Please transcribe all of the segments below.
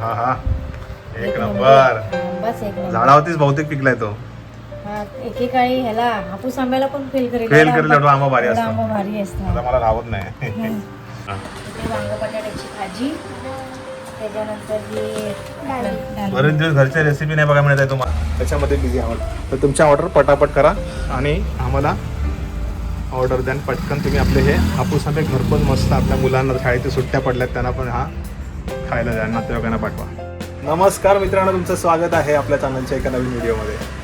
हा हा. एक नंबर. बस एक नंबर. झाडावरतीच बहुतेक पिकलाय तो. हा, एकेकाळी ह्याला हापूस आंब्याला पण फेल करेल Fail करेल एवढा आंबा भारी एवढा असतो. आंबा भारी असतो. मला राहत नाही. हम्म. इथे वांग बटाट्याची भाजी. त्याच्यानंतर ही डाळ. बरेच दिवस घरच्या रेसिपी नाही बघा मिळत आहे तुम्हाला. त्याच्यामध्ये बिझी आहोत. तर तुमच्या ऑर्डर पटापट करा आणि आम्हाला ऑर्डर द्या आणि पटकन तुम्ही आपले हे हापूस आंबे घरपोच मस्त आपल्या मुलांना शाळेत सुट्ट्या पडल्यात त्यांना पण हा खायला द्या नातेवाईकांना पाठवा. नमस्कार मित्रांनो तुमचं स्वागत आहे आपल्या चॅनलच्या एका नवीन व्हिडिओमध्ये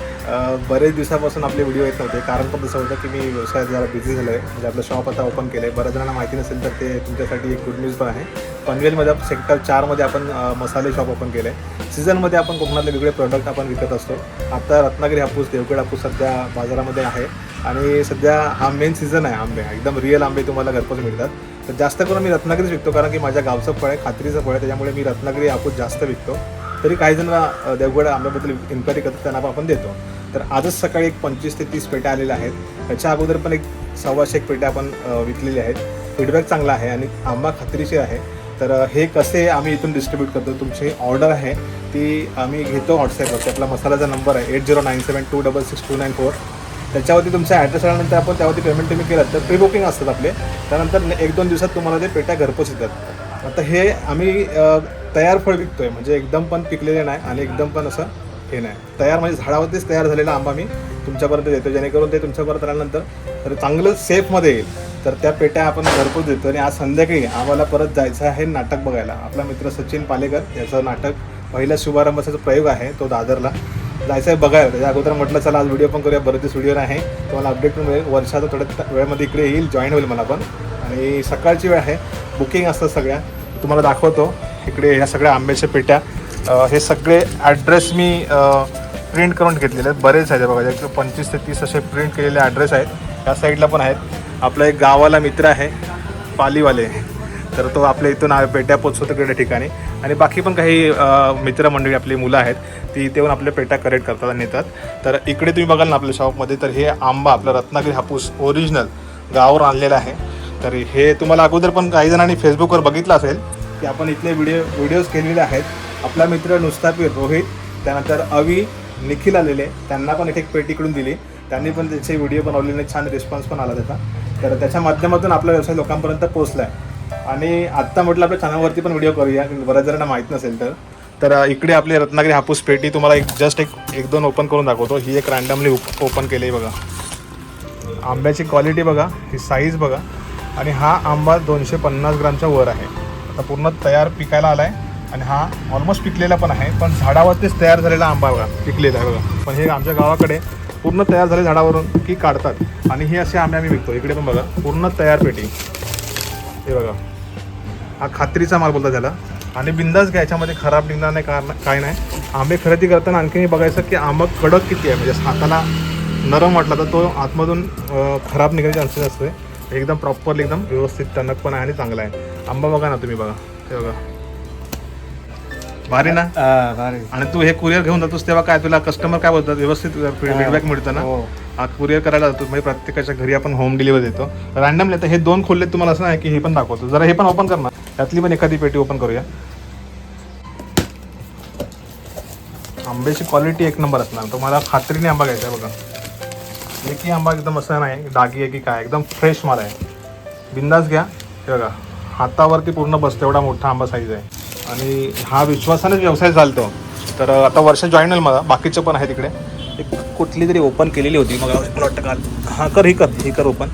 बरेच दिवसापासून आपले व्हिडिओ येत नव्हते. कारण पण तसं होतं की मी व्यवसायात जरा बिझी झालो आहे म्हणजे आपलं शॉप आता ओपन केलं आहे बऱ्याच जणांना माहिती नसेल तर ते तुमच्यासाठी एक गुड न्यूज पण आहे. पनवेलमध्ये सेक्टर चारमध्ये आपण मसाले शॉप ओपन केलं आहे सीझनमध्ये आपण कोकणातले वेगळे प्रोडक्ट आपण विकत असतो. आता रत्नागिरी हापूस देवगड हापूस सध्या बाजारामध्ये आहे. आणि सध्या हा मेन सीझन आहे आंबे. एकदम रिअल आंबे तुम्हाला घरपोच मिळतात. तर जास्त करून मी रत्नागिरीच विकतो कारण की माझ्या गावचं फळ आहे खात्रीचं फळ आहे त्याच्यामुळे मी रत्नागिरी हापूस जास्त विकतो. तरी काही जण देवगड आंब्याबद्दल इन्क्वायरी करतात त्यांना आपण देतो. तर आजच सकाळी एक पंचवीस ते तीस पेट्या आलेल्या आहेत. त्याच्या अगोदर पण एक सव्वाशे एक पेट्या आपण विकलेल्या आहेत. फीडबॅक चांगला आहे आणि आंबा खात्रीशीर आहे. तर हे कसे आम्ही इथून डिस्ट्रीब्यूट करतो तुमची ऑर्डर आहे ती आम्ही घेतो व्हॉट्सॲपवरती आपला मसाल्याचा नंबर आहे eight zero nine seven two double six two nine four त्याच्यावरती तुमचा ॲड्रेस आल्यानंतर आपण त्यावरती पेमेंट तुम्ही केलं तर प्री बुकिंग असतात आपले. त्यानंतर एक दोन दिवसात तुम्हाला ते पेट्या घरपोच येतात. आता हे आम्ही तयार फळ विकतोय. म्हणजे एकदम पण पिकलेले नाही आणि एकदम पण असं हे नाही. तयार म्हणजे झाडावरतीच तयार झालेला आंबा मी तुमच्यापर्यंत देतो जेणेकरून ते तुमच्यापर्यंत आल्यानंतर तर चांगलं सेफमध्ये येईल. तर त्या पेट्या आपण घरपोच देतो आणि आज संध्याकाळी आम्हाला परत जायचं आहे नाटक बघायला. आपला मित्र सचिन पालेकर याचं नाटक पहिला शुभारंभाचा जो प्रयोग आहे तो दादरला. जायचं आहे बघायला. त्याच्या अगोदर म्हटलं चला आज व्हिडिओ पण करूया. बरं दिवस व्हिडिओ आहे तुम्हाला अपडेट पण मिळेल. वर्षाचा थोड्या वेळेमध्ये इकडे येईल जॉईन होईल मला पण. आणि सकाळची वेळ आहे. बुकिंग असतं सगळ्या. तुम्हाला दाखवतो. इकडे ह्या सगळ्या आंब्याच्या पेट्या. हे सगळे ॲड्रेस मी प्रिंट करून घेतलेले आहेत. बरेच आहेत बघा. एक पंचवीस ते तीस असे प्रिंट केलेले ॲड्रेस आहेत. त्या साईडला पण आहेत. आपला एक गावाला मित्र आहे पालीवाले. तर तो आपल्या इथून पेट्या पोचवतो तिकडे ठिकाणी. आणि बाकी पण काही मित्रमंडळी आपली मुलं आहेत ती इथे येऊन आपल्या पेट्या करेक्ट करतात आणि नेतात. तर इकडे तुम्ही बघाल ना आपल्या शॉपमध्ये तर हे आंबा आपला रत्नागिरी हापूस ओरिजिनल गावावर आणलेला आहे. तर हे तुम्हाला अगोदर पण काही जणांनी फेसबुकवर बघितलं असेल की आपण इथले व्हिडिओ व्हिडिओज केलेले आहेत. आपला मित्र नुस्तापीर रोहित त्यानंतर अवी निखिल आलेले त्यांना पण इथे एक पेटी इकडून दिली. त्यांनी पण त्याचे व्हिडिओ बनवलेले छान रिस्पॉन्स पण आला त्याचा. तर त्याच्या माध्यमातून आपला व्यवसाय लोकांपर्यंत पोहोचला आहे आणि आत्ता म्हटलं आपल्या चॅनलवरती पण व्हिडिओ करूया बऱ्याच जणांना माहीत नसेल तर. तर इकडे आपली रत्नागिरी हापूस पेटी तुम्हाला एक जस्ट एक एक दोन ओपन करून दाखवतो. ही एक रँडमली ओपन केली आहे बघा. आंब्याची क्वालिटी बघा ही साईज बघा. आणि हा आंबा दोनशे पन्नास ग्रामच्या वर आहे. आता पूर्ण तयार पिकायला आला आहे आणि हा ऑलमोस्ट पिकलेला पण आहे. पण झाडावरतीच तयार झालेला आंबा बघा पिकलेला आहे बघा. पण हे आमच्या गावाकडे पूर्ण तयार झाले झाडावरून की काढतात. आणि हे असे आंबे आम्ही विकतो. इकडे पण बघा पूर्ण तयार पेटी. हे बघा. हा खात्रीचा माल बोलतात त्याला. आणि बिंदास घ्या याच्यामध्ये खराब निघणार नाही कारण काय नाही. आंबे खरेदी करताना आणखी बघायचं की आंबा कडक किती आहे? म्हणजे हाताला नरम वाटला तर तो आतमधून खराब निघण्याचे चान्सेस असते एकदम प्रॉपरली एकदम व्यवस्थित टणक पण आहे आणि चांगला आहे. आंबा बघा ना तुम्ही बघा. हे बघा. भारी ना? आणि तू हे कुरिअर घेऊन जातोस तेव्हा काय तुला कस्टमर काय बोलतात? व्यवस्थित फीडबॅक मिळतं ना? हा. कुरिअर करायला जातो. म्हणजे प्रत्येकाच्या घरी आपण होम डिलिव्हरी देतो. रॅन्डमली आता हे दोन खोलले तुम्हाला असं नाही की हे पण दाखवतो. जरा हे पण ओपन कर यातली त्यातली पण एखादी पेटी ओपन करूया. आंब्याची क्वालिटी एक नंबर असणार. तुम्हाला खात्रीने आंबा घ्यायचा आहे बघा. एकही आंबा एकदम असा नाही डागी आहे की काय एकदम फ्रेश माल आहे. बिंदास घ्या. हे बघा हातावरती पूर्ण बसतो एवढा मोठा आंबा साईज आहे. आणि हा विश्वासानेच व्यवसाय चालतो तर आता वर्ष जॉईन होईल मला बाकीचं पण आहे तिकडे एक कुठली तरी ओपन केलेली होती मग मला वाटतं काल. हां कर ही कर ही कर ओपन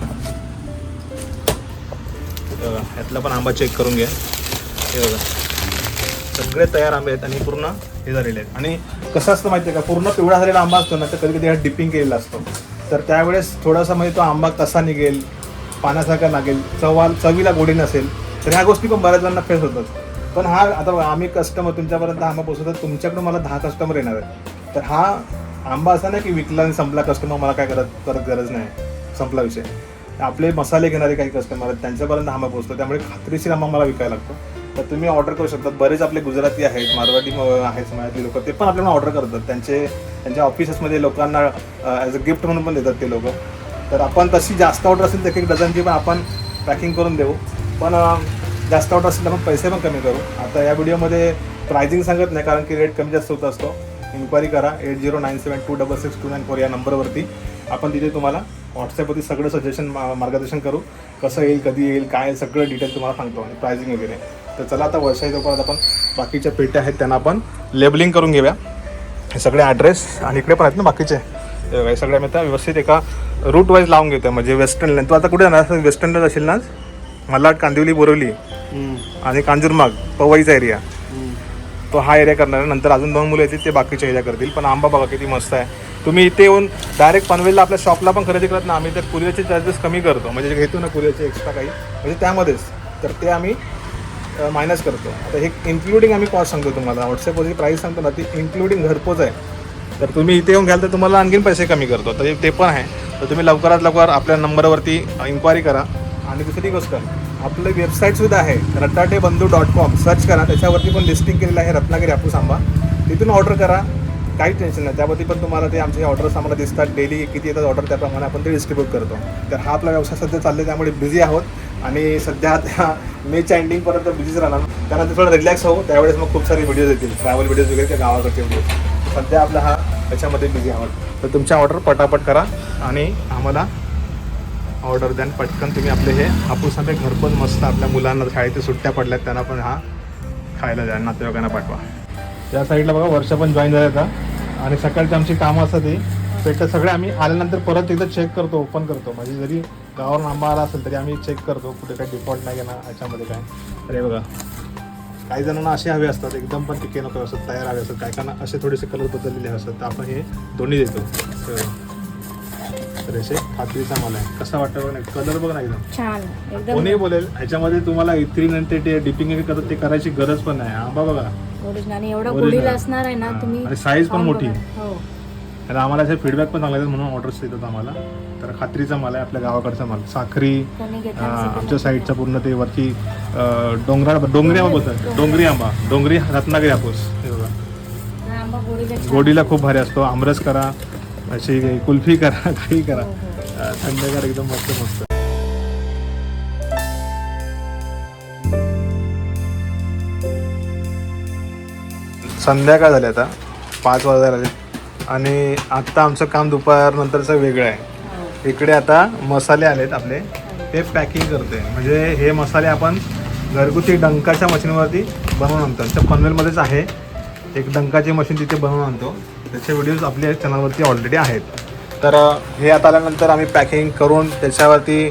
यातला पण आंबा चेक करून घ्या. हे बघा. सगळे तयार आंबे आहेत आणि पूर्ण हे झालेले आहेत. आणि कसं असतं माहिती आहे का? पूर्ण पिवळा झालेला आंबा असतो ना तर कधी कधी हा डिपिंग केलेला असतो. तर त्यावेळेस थोडासा म्हणजे तो आंबा कसा निघेल पाण्यासारखा लागेल चवाल चवीला गोडी नसेल तर ह्या गोष्टी पण बऱ्याच जणांना फेस होतात. पण हा आता आम्ही कस्टमर तुमच्यापर्यंत आंबा पोचवतो तुमच्याकडून मला दहा कस्टमर येणार आहेत. तर हा आंबा असा नाही की विकला आणि संपला कस्टमर मला काय करत करत गरज नाही. संपला विषय. आपले मसाले घेणारे काही कस्टमर आहेत त्यांच्यापर्यंत आंबा पोहोचतो. त्यामुळे खात्रीशीर आंबा मला विकायला लागतो. तर तुम्ही ऑर्डर करू शकता. बरेच आपले गुजराती आहेत मारवाडी म- आहेत समाजातले लोक ते पण आपल्याला ऑर्डर करतात. त्यांचे त्यांच्या ऑफिसेसमध्ये लोकांना ॲज अ गिफ्ट म्हणून पण देतात ते लोक. तर आपण तशी जास्त ऑर्डर असेल तर एक एक डझनची पण आपण पॅकिंग करून देऊ. पण जास्त ऑर्डर असेल तर आपण पैसे पण कमी करू. आता या व्हिडिओमध्ये प्रायझिंग सांगत नाही कारण की रेट कमी जास्त होत असतो. इन्क्वायरी करा. Eight zero nine seven two double six two nine four या नंबरवरती आपण तिथे तुम्हाला व्हॉट्सॲपवरती सगळं सजेशन मार्गदर्शन करू. कसं येईल कधी येईल काय सगळं डिटेल तुम्हाला सांगतो आणि प्रायझिंग वगैरे. तर चला आता वर्षाच्या परत आपण बाकीच्या पेट्या आहेत त्यांना आपण लेबलिंग करून घेऊया. हे सगळे ॲड्रेस आणि इकडे पण आहेत ना बाकीचे. हे बघा, हे सगळे आम्ही आता व्यवस्थित एका रूट वाईज लावून घेतो म्हणजे वेस्टर्न तू आता कुठे जाणार? वेस्टर्नला जाशील ना मलाड कांदिवली बोरवली आणि कांजूरमाग पवईचा एरिया तो हा एरिया करणार आहे. नंतर अजून दोन मुलं येतील ते बाकीचे एरिया करतील. पण आंबा बघा किती मस्त आहे. तुम्ही इथे येऊन डायरेक्ट पनवेलला आपल्या शॉपला पण खरेदी करत ना आम्ही तर कुरिअरचे चार्जेस कमी करतो. म्हणजे जे घेतो ना कुरिअरचे एक्स्ट्रा काही म्हणजे त्यामध्येच. तर ते आम्ही मायनस करतो. आता हे इन्क्लुडिंग आम्ही कॉस्ट सांगतो तुम्हाला. व्हॉट्सअपवरची प्राईस सांगतो ना ती इन्क्लुडिंग घरपोच आहे. तर तुम्ही इथे येऊन घ्याल तर तुम्हाला आणखीन पैसे कमी करतो. तर ते पण आहे. तर तुम्ही लवकरात लवकर आपल्या नंबरवरती इन्क्वायरी करा. आणि दुसरी गोष्ट आपलं वेबसाईटसुद्धा आहे रट्टाटे बंधू डॉट कॉम सर्च करा. त्याच्यावरती पण लिस्टिंग केलेलं आहे रत्नागिरी आपूस आंबा तिथून ऑर्डर करा. काही टेन्शन नाही. त्यामध्ये पण तुम्हाला ते आमचे ऑर्डर्स आम्हाला दिसतात डेली किती येतात ऑर्डर त्याप्रमाणे आपण ते डिस्ट्रीब्यूट करतो. तर हा आपला व्यवसाय सध्या चालले त्यामुळे बिझी आहोत. आणि सध्या त्या मेच्या एंडिंगपर्यंत बिझीच राहणार. त्यानंतर थोडं रिलॅक्स हो त्यावेळेस मग खूप सारे व्हिडिओज येतील. ट्रॅव्हल व्हिडिओज वगैरे त्या गावाकडचे व्हिडिओज सध्या आपला हा त्याच्यामध्ये बिझी आहोत. तर तुमच्या ऑर्डर पटापट करा आणि आम्हाला ऑर्डर द्यान पटकन तुम्ही आपले हे हापूस आंबे घरपोच मस्त आपल्या मुलांना शाळेतील सुट्ट्या पडल्यात त्यांना पण हा खायला द्या. नातेवाईकांना पाठवा. त्या साईडला बघा वर्ष पण जॉईन झाला आता. आणि सकाळची आमची कामं असतात ती पेट सगळे आम्ही आल्यानंतर परत एकदा चेक करतो ओपन करतो. म्हणजे जरी गावावर आंबा आला असेल तरी आम्ही चेक करतो कुठे काही डिफॉल्ट नाही ना याच्यामध्ये काय. अरे बघा. काही जणांना असे हवे असतात एकदम पण पिके नको असतात तयार हवे असतात. काही काहींना असे थोडेसे कलर बदललेले असतात तर आपण हे दोन्ही देतो. असे खात्रीचा माल आहे. कसा वाटतं बघ ना कलर बघ ना एकदम. छान एकदम कोणी बोलेल ह्याच्यामध्ये तुम्हाला इथ्रीन आणि ते डिपिंग वगैरे करतात ते करायची गरज पण नाही. आंबा बघा ओरिजिनल आणि एवढं Original. गुढीला असणार आहे ना. तुम्ही आणि size पण खाऊन मोठी. बघा. हो. आणि आम्हाला असे फीडबॅक पण चांगले येतात म्हणून ऑर्डर्स येतात आम्हाला. तर खात्रीचा माल आहे आपल्या गावाकडचा माल. साखरी कोणी तर आमच्या साईडचा पूर्ण ते वरती अं, डोंगराळ डोंगरी आंबा बोलतात. डोंगरी. आंबा. डोंगरी रत्नागिरी हापूस हे बघा. हा आंबा गोडीला छान. गोडीला खूप भारी असतो. आमरस करा. अशी कुल्फी करा काही करा. हो, हो. थंडगार एकदम मस्त मस्त. संध्याकाळ झाली आता. पाच वाजायला आले आणि आत्ता आमचं काम दुपार नंतरचं वेगळं आहे. हो. इकडे आता मसाले आलेत आपले. ते पॅकिंग करते. म्हणजे हे मसाले आपण घरगुती डंकाच्या मशीनवरती बनवून आणतो. आमच्या पनवेलमध्येच आहे. एक डंकाची मशीन तिथे बनवून आणतो. त्याचे व्हिडिओज आपल्या चॅनलवरती ऑलरेडी आहेत. तर हे आता आल्यानंतर आम्ही पॅकिंग करून त्याच्यावरती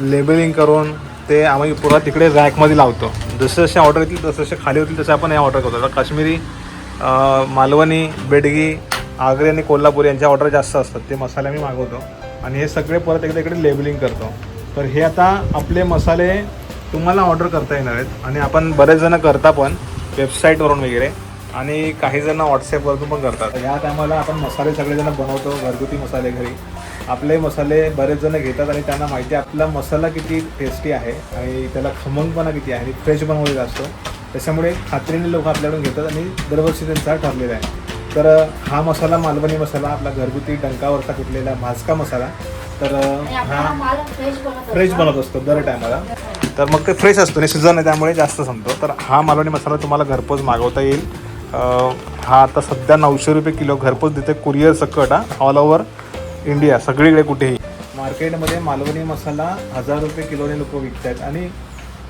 लेबलिंग करून ते आम्ही पुरा तिकडे रॅकमध्ये लावतो. जसे जसे ऑर्डर येतील तसे जसे खाली होतील तसे आपण हे ऑर्डर करतो. आता काश्मीरी मालवणी बेडगी आग्रे आणि कोल्हापूर यांच्या ऑर्डर जास्त असतात. ते मसाले आम्ही मागवतो. आणि हे सगळे परत एकदा इकडे लेबलिंग करतो. तर हे आता आपले मसाले तुम्हाला ऑर्डर करता येणार आहेत. आणि आपण बरेच जण करता पण वेबसाईटवरून वगैरे. आणि काही जण व्हॉट्सॲपवरून पण करतात. या टायमाला आपण मसाले सगळेजण बनवतो घरगुती मसाले घरी. आपले मसाले बरेच जण घेतात आणि त्यांना माहिती आहे आपला मसाला किती टेस्टी आहे आणि त्याला खमंगपणा किती आहे आणि फ्रेश बनवलेला असतो. त्याच्यामुळे खात्रीने लोक आपल्याकडून घेतात आणि दरवर्षी त्यांचा ठरलेला आहे. तर हा मसाला मालवणी मसाला आपला घरगुती डंकावरचा कुठलेला भाजका मसाला तर हा फ्रेश बनत असतो. दर टायमाला तर मग ते फ्रेश असतो आणि सीझन आहे त्यामुळे जास्त संपतो. तर हा मालवणी मसाला तुम्हाला घरपोच मागवता येईल. हा आता सध्या नऊशे रुपये किलो घरपोच देते कुरिअर सकट हा. ऑल ओव्हर इंडिया सगळीकडे कुठेही. मार्केटमध्ये मालवणी मसाला हजार रुपये किलोने लोक विकत आहेत आणि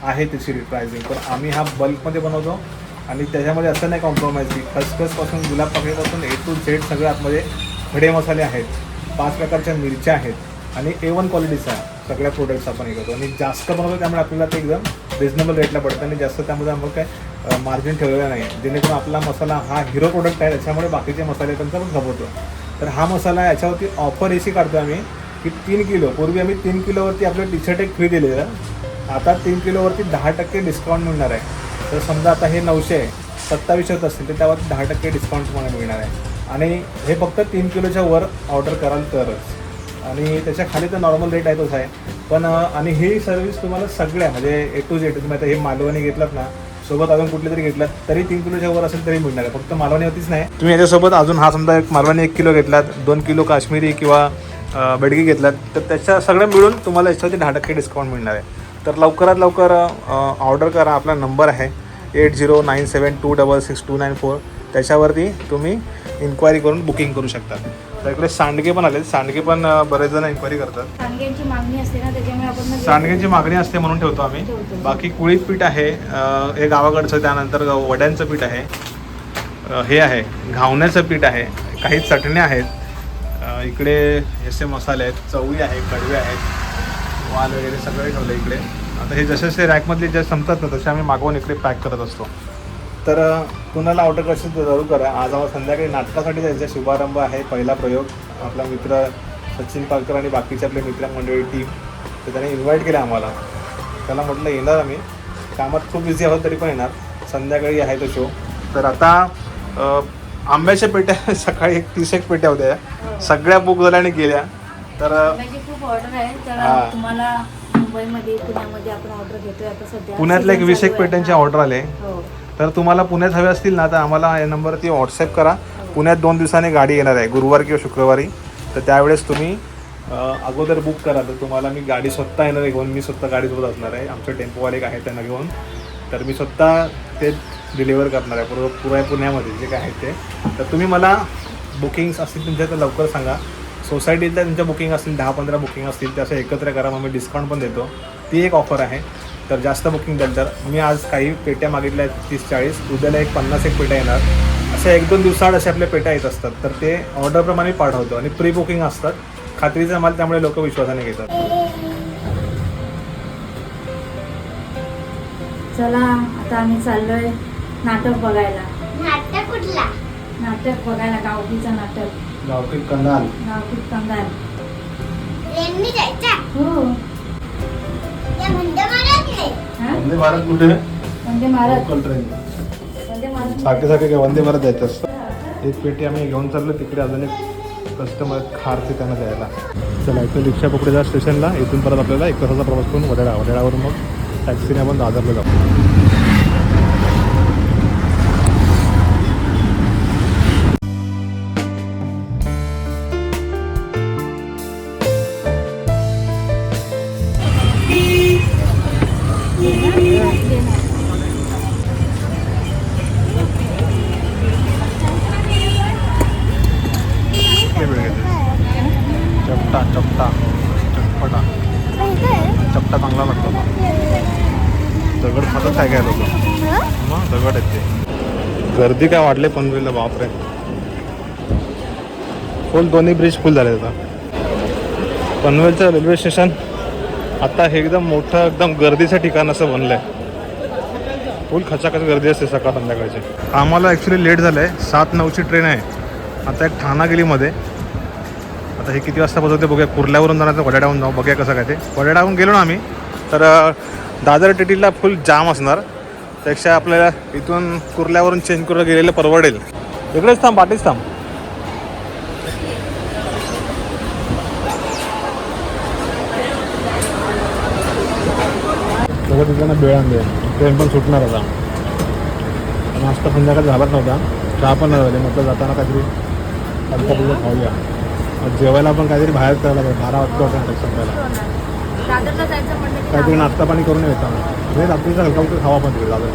आहे त्याची प्राइसिंग पण आम्ही हा बल्कमध्ये बनवतो आणि त्याच्यामध्ये असं नाही कॉम्प्रोमाइज की खसखसपासून गुलाब पाकळीपासून ए टू झेड सगळं आतमध्ये खडे मसाले आहेत पाच प्रकारच्या मिरच्या आहेत आणि ए वन क्वालिटीचा आहे. सगळ्या प्रोडक्ट्स आपण हे करतो. आणि जास्त बनवतो त्यामुळे आपल्याला ते एकदम रिजनेबल रेटला पडतं आणि जास्त त्यामध्ये आम्हाला काय मार्जिन ठेवलेलं नाही. जेणेकरून आपला मसाला हा हिरो प्रोडक्ट आहे त्याच्यामुळे बाकीचे मसाले त्यांचा पण खपवतो. तर हा मसाला याच्यावरती ऑफर अशी काढतो आम्ही की तीन किलो. पूर्वी आम्ही तीन किलोवरती आपलं टी शर्ट एक फ्री दिलेलं. आता तीन किलोवरती दहा टक्के डिस्काउंट मिळणार आहे. तर समजा आता हे नऊशे आहे सत्तावीसशे होत असतील तर त्यावरती दहा टक्के डिस्काउंट तुम्हाला मिळणार आहे. आणि हे फक्त तीन किलोच्या वर ऑर्डर कराल तरच. आणि त्याच्याखाली तर नॉर्मल रेट आहे तोच आहे. पण आणि ही सर्व्हिस तुम्हाला सगळ्या म्हणजे ए टू जेड तुम्ही आता हे मालवणी घेतलात ना सोबत अजून कुठली तरी घेतलात तरी तीन किलोच्या वर असेल तरी मिळणार आहे. फक्त मालवणीवरतीच नाही. तुम्ही याच्यासोबत अजून हा समजा एक मालवणी एक किलो घेतलात दोन किलो काश्मीरी किंवा बेडगी घेतलात तर त्याच्या सगळं मिळून तुम्हाला याच्यावरती दहा टक्के डिस्काउंट मिळणार आहे. तर लवकरात लवकर ऑर्डर करा आपला नंबर आहे eight zero nine seven two double six two nine four त्याच्यावरती तुम्ही इन्क्वायरी करून बुकिंग करू शकता. तर इकडे सांडगे पण आले सांडगे पण बरेच जण इन्क्वायरी करतात. सांडग्यांची मागणी असते ना त्याच्यामुळे आपण सांडग्याची मागणी असते म्हणून ठेवतो आम्ही. बाकी कुळीत पीठ आहे हे गावाकडचं त्यानंतर वड्यांचं पीठ आहे. हे आहे घावण्याचं पीठ आहे. काही चटण्या आहेत. इकडे असे मसाले आहेत. चवळी आहे कडवे आहेत. वाल वगैरे सगळे ठेवले इकडे. आता हे जसे जसे रॅकमधले जे संपतात ना तसे आम्ही मागवून इकडे पॅक करत असतो. तर कुणाला ऑर्डर कशी जरूर करा आज आम्हाला संध्याकाळी नाटकासाठी आहे. शुभारंभ आहे. पहिला प्रयोग. आपला मित्र सचिन पालकर आणि बाकीचे आपले मित्रमंडळी टीम तर त्याने इन्व्हाइट केलं आम्हाला. त्याला म्हटलं येणार आम्ही. कामात खूप बिझी आहोत तरी पण येणार. संध्याकाळी आहे तो शो तर आता आंब्याच्या पेट्या सकाळी एक तीस एक पेट्या होत्या. सगळ्या बुक झाल्या आणि गेल्या. तर खूप ऑर्डर आहे. तर. तुम्हाला मुंबईमध्ये पुण्यामध्ये आपण ऑर्डर घेतोय. आता सध्या पुण्यातल्या एक वीस एक. पेट्यांचे. ऑर्डर आले तर तुम्हाला पुण्यात हवे असतील ना तर आम्हाला या नंबरवरती व्हॉट्सअप करा. पुण्यात दोन दिवसांनी गाडी येणार आहे गुरुवार किंवा शुक्रवारी. तर त्यावेळेस तुम्ही अगोदर बुक करा. तर तुम्हाला मी गाडी स्वतः येणार आहे घेऊन. मी स्वतः गाडीसोबत असणार आहे. आमचे टेम्पोवाले एक आहेत त्यांना घेऊन. तर मी स्वतः ते डिलिव्हर करणार आहे. पूर्व पुऱ्या पुण्यामध्ये जे काय आहे ते. तर तुम्ही मला बुकिंग्स असतील तुमच्या तर लवकर सांगा. सोसायटीतल्या तुमच्या बुकिंग असतील दहा पंधरा बुकिंग असतील त्या असं एकत्र करा. मग मी डिस्काउंट पण देतो. ती एक ऑफर आहे. तर जास्त बुकिंग द्याल तर. मी आज काही पेट्या मागितल्या आहेत तीस चाळीस. उद्याला एक पन्नास एक पेट्या येणार. अशा एक दोन दिवसाआड अशा आपल्या पेट्या येत असतात. तर ते ऑर्डरप्रमाणे पाठवतो आणि प्री बुकिंग असतात. खात्रीचा माल त्यामुळे लोक विश्वासाने घेतात. चला आता आम्ही चाललोय नाटक बघायला. नाटक कुठला? नाटक बघायला गावकीचं नाटक. गावकी कंगाल. ट्रेननी जायचा? हो. वंदे भारत कुठे? वंदे भारत. लोकल ट्रेन सारखे सारखे काय वंदे भारत जायचं असतं. एक पेटी आम्ही घेऊन चाललो तिकडे अजून एक कस्टमर खारते त्यांना द्यायला चला इथून रिक्षा पकडे जा स्टेशनला इथून परत आपल्याला एक तासाचा प्रवास करून वडेळा वडेळावरून मग टॅक्सीने आपण दादरला जाऊ. गर्दी काय वाढले पनवेलला बापरे. फुल दोन्ही ब्रिज फुल झाले आता. पनवेलचं रेल्वे स्टेशन आता हे एकदम मोठं एकदम गर्दीचं ठिकाण असं बनलं आहे फुल खचाखच गर्दी असते सकाळ संध्याकाळची. आम्हाला ॲक्च्युली लेट झालं आहे सात नऊची ट्रेन आहे. आता एक ठाणा गेलीमध्ये आता हे किती वाजता पोहोचवते बघूया. कुर्ल्यावरून जाणार तर जाऊ. बघूया कसं काय ते. वडाड्याहून गेलो ना आम्ही तर दादर टिटीला फुल जाम असणार. त्यापेक्षा आपल्याला इथून कुर्ल्यावरून चेंज करून गेलेलं परवडेल. इकडेच थांब पाठीच थांब. सगळं तिथं बेळान दे ट्रेन पण सुटणार आता. नाश्ता संध्याकाळ झालाच नव्हता. चहा पण नाही झाली. म्हटलं जाताना काहीतरी हलका खाऊया. जेवायला पण काहीतरी बाहेर करायला पाहिजे बारा वाजता होता संध्याला. दादरला जायचं म्हणलं की काहीतरी नाश्ता पाणी करून येतो म्हणजे रात्रीचा हलका फुलका खावा पण Dadar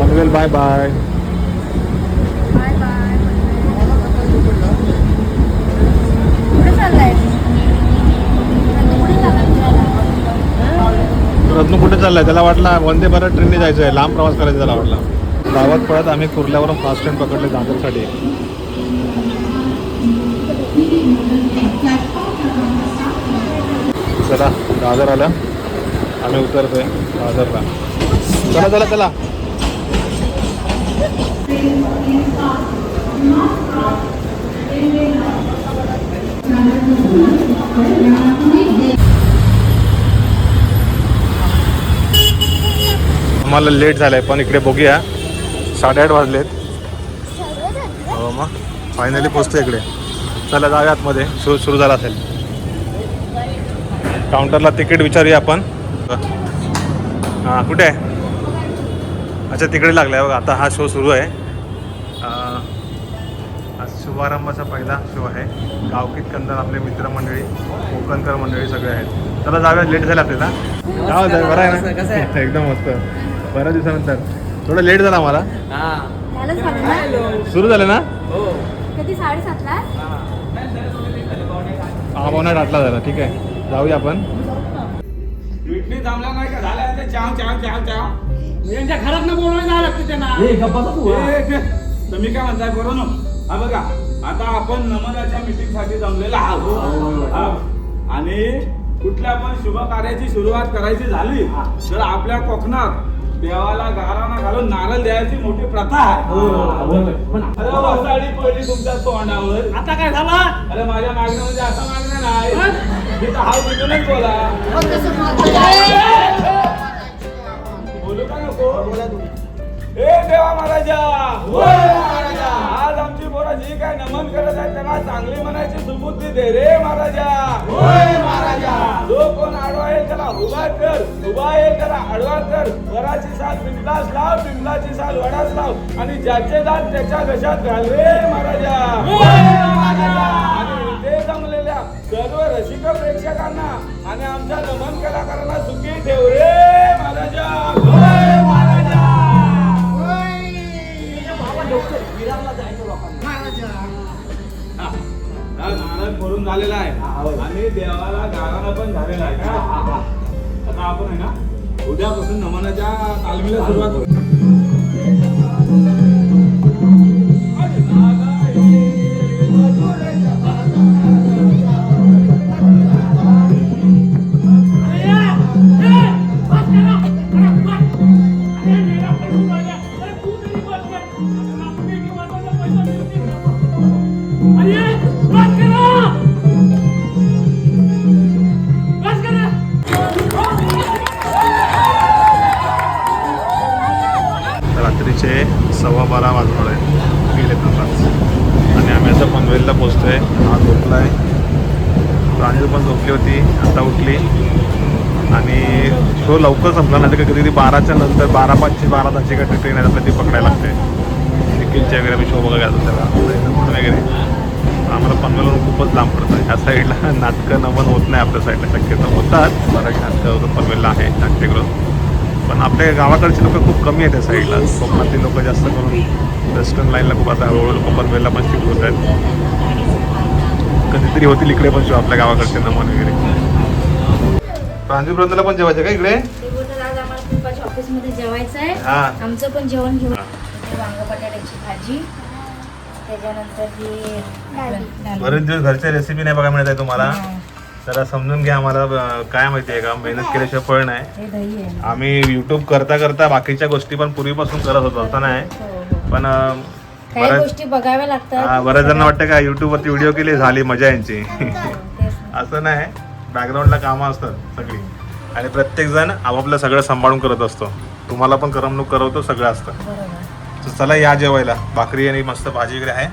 Panvel bye bye bye bye कुठे चाललाय? रत्न कुठे चाललाय? त्याला वाटला वंदे भारत ट्रेनने जायचं आहे लांब प्रवास करायचा त्याला वाटला. गावात पळत आम्ही कुर्ल्यावरून फास्ट ट्रेन पकडले दादरसाठी. चला दादर आला. आम्ही उतरतोय दादरला चला चला चला. आम्हाला लेट झालाय पण इकडे बघूया. साडेआठ वाजलेत. हो मग. फायनली पोचतो इकडे. चला जाऊया आतमध्ये. शो सुरू झाला असेल. काउंटरला तिकीट विचारूया आपण. हां कुठे आहे? अच्छा तिकडे लागलं आहे बघा. आता हा शो सुरू आहे. शुभारंभाचा पहिला शो आहे. गावकीत कंदर आपले मित्रमंडळी कोकणकर मंडळी सगळे आहेत. चला जाऊया. लेट झालं आपल्याला. काय होतं बरं आहे ना? एकदम मस्त. बऱ्याच दिवसानंतर. थोडं लेट झाला ना? सुरू झालं ना? कधी? साडेसातला? हा पावणे आठला झाला. ठीक आहे. जाऊया आपण. जमला नाही का? झाल्या ते चाव चाव चाव चाव. यांच्या घरात न बोलवून जावं लागतं त्यांना. काय म्हणताय करू ना हा बघा आता आपण नमनाच्या मीटिंगसाठी जमलेला आहोत. हा. आणि कुठल्या पण शुभ कार्याची सुरुवात करायची झाली तर आपल्या कोकणात देवाला गाराणा घालून नारळ द्यायची मोठी प्रथा आहे. अरे वसाडी पडली तुमच्या तोंडावर. आता काय झाला? अरे माझ्या मागण्या म्हणजे असं मागणं नाही. तिथं हाव तिथूनच बोला. बोलू का नको? ए देवा महाराजा. होय महाराजा आज आमची पोरं जी काय नमन करत आहे त्यांना चांगली म्हणायची सुबुद्धी दे रे महाराजा. होय महाराजा. जो कोण आडवा येईल त्याला उभा कर. उभा येईल त्याला आडवा कर. वराची साल बिंबलास लाव बिंबलाची साल वडाच लाव. आणि ज्याचे दात त्याच्या घशात घाल रे महाराजा. होय महाराजा. सर्व रसिक प्रेक्षकांना आणि आमच्या नमन कलाकारांना सुखी ठेव रे महाराजा. महाराजा झालेला आहे. आणि देवाला गाराला पण झालेला आहे. का आता आपण आहे ना उद्यापासून नमनाच्या तालमीला सुरुवात रात्रीचे सव्वा बारा वाजणार आहे गेले तासाच आणि आम्ही आता पनवेलला पोचतो आहे हा झोपला आहे. प्रांजल पण झोपली होती. आता उठली. आणि तो लवकर संपला नाही तर कधी कधी बाराच्या नंतर बारा पाचशे बारा तासची काही ट्रेन आहे आपल्याला ती पकडायला लागते निखिलच्या वगैरे मी शो बघायला त्याला. वगैरे. आम्हाला पनवेलवरून खूपच लांब पडतं. ह्या साईडला नाटकं नमन होत नाही आपल्या साईडला शक्यतो होतात. बरं नाटकं पनवेलला आहे नाट्यगृह. पण आपल्या गावाकडचे लोक खूप कमी आहेत त्या साईडला. कोकणातली लोक जास्त करून वेस्टर्न लाईनला खूप आता हळूहळू लोक पनवेलला पण शिफ्ट होत आहेत. कधीतरी होतील इकडे पण शो आपल्या गावाकडचे नमन वगैरे. प्रांजू ब्रंदला पण जेवायचं का इकडे? ऑफिसमध्ये जेवायचं आहे हा. आमचं पण जेवण घेऊन वांग बटाट्याची भाजी. त्याच्यानंतर ही. बरेच दिवस घरच्या रेसिपी नाही बघा मिळत आहे तुम्हाला. हा. जरा समजून घ्या आम्हाला काय माहिती आहे का? मेहनत केल्याशिवाय फळ नाही. हे दही आहे आम्ही युट्यूब करता करता बाकीच्या गोष्टी पण पूर्वीपासून करत होतो असं नाही. हो, हो. पण गोष्टी बघाव्या लागतात. बऱ्याच जणांना वाटतं का युट्यूबवरती व्हिडिओ केले झाली मजा यांची. हो. असं नाही. बॅकग्राऊंडला कामं असतात सगळी. आणि प्रत्येक जण आपापलं सगळं सांभाळून करत असतो. तुम्हाला पण करमणूक करवतो सगळं असतं. तर चला या जेवायला. भाकरी आणि मस्त भाजी वगैरे आहे.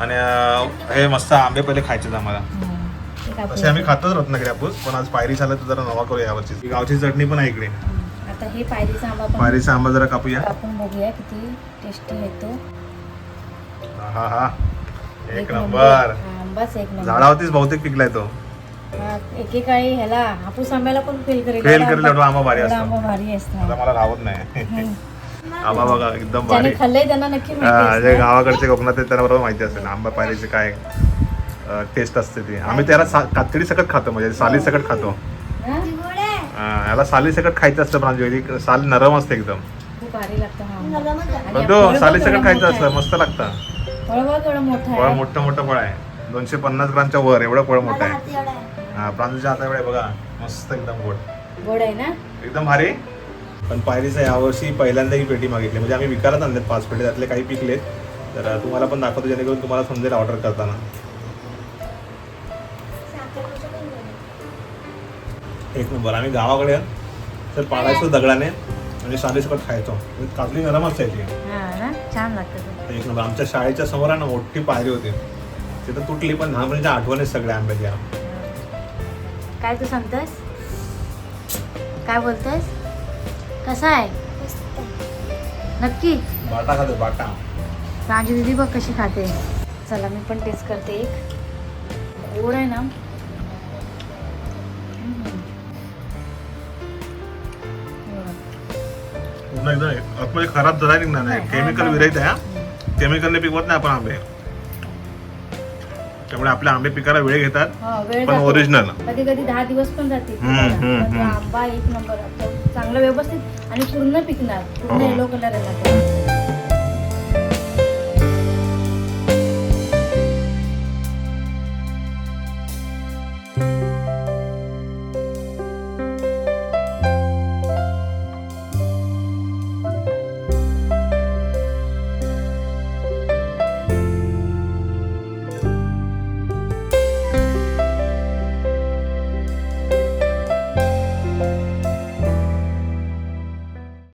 आणि हे मस्त आंबे पहिले खायचे आम्हाला. तसे आम्ही खातच रत्नागिरी हापूस पण आज पायरी झालं तर जरा नवा करूया यावरची ही गावची चटणी पण आहे इकडे. आता हे पायरीचा आंबा पण पायरीचा आंबा जरा कापूया. कापून बघूया किती टेस्टी आहे तो. हा हा. एक नंबर. आंबाच एक नंबर. झाडावरतीच बहुतेक पिकलाय तो. एकेकाळी ह्याला हापूस आंब्याला पण फेल करेल. एवढा करेल आंबा भारी असतो. आंबा भारी असतो. आता मला राहत नाही. आंबा बघा एकदम भारी. हा, जे असतं. गावाकडचे कोकणात त्यांना बरोबर माहिती असेल आंबा पायरीचे काय टेस्ट असते ती. आम्ही त्याला सा- कातडी सकट खातो म्हणजे साली सकट खातो. हा? हा, याला साली सकट खायचं असतं प्रांजली साल नरम असते एकदम. तो साली सकट खायचं असतं. मस्त लागतं. फळ मोठं मोठं मोठं फळ आहे. दोनशे पन्नास ग्रामच्या वर एवढं फळ मोठं आहे. हा प्रांजूच्या हाता एवढे बघा मस्त एकदम गोड. गोड आहे ना? एकदम भारी. पण पायरीचा यावर्षी पहिल्यांदा ही पेटी मागितली. म्हणजे आम्ही विकायलाच आणलेत पाच पेटी त्यातले काही पिकलेत. तर तुम्हाला पण दाखवतो जेणेकरून तुम्हाला समजेल ऑर्डर करताना. एक नंबर. आम्ही गावाकडे आहे, तर पाडायचो दगडाने आणि सालीसकट खायचो. म्हणजे काजली नरम असायची. हा ना? छान लागतं. एक नंबर. आमच्या शाळेच्या समोर आहे ना मोठी पायरी होती. तिथं तुटली पण लहानपणीच्या आठवणी सगळ्या आंब्याच्या. काय तू सांगतोस? काय बोलतोस? कसा आहे? नक्की? बाटा खातो बाटा प्रांजू दीदी बघ कशी खाते. चला मी पण टेस्ट करते एक. गोड आहे ना. पूर्ण एकदम आतमध्ये खराब जरा निघणार नाही नाही, केमिकल विरहित आहे हा. केमिकलने पिकवत नाही आपण आंबे. त्यामुळे आपले आंबे पिकायला वेळ घेतात पण जातो. ओरिजिनल कधी कधी दहा दिवस पण जातील हम्म, पिकायला. हम्म, पण तो हम्म. आंबा एक नंबर चांगला व्यवस्थित आणि पूर्ण पिकणार पूर्ण. येलो कलर येणार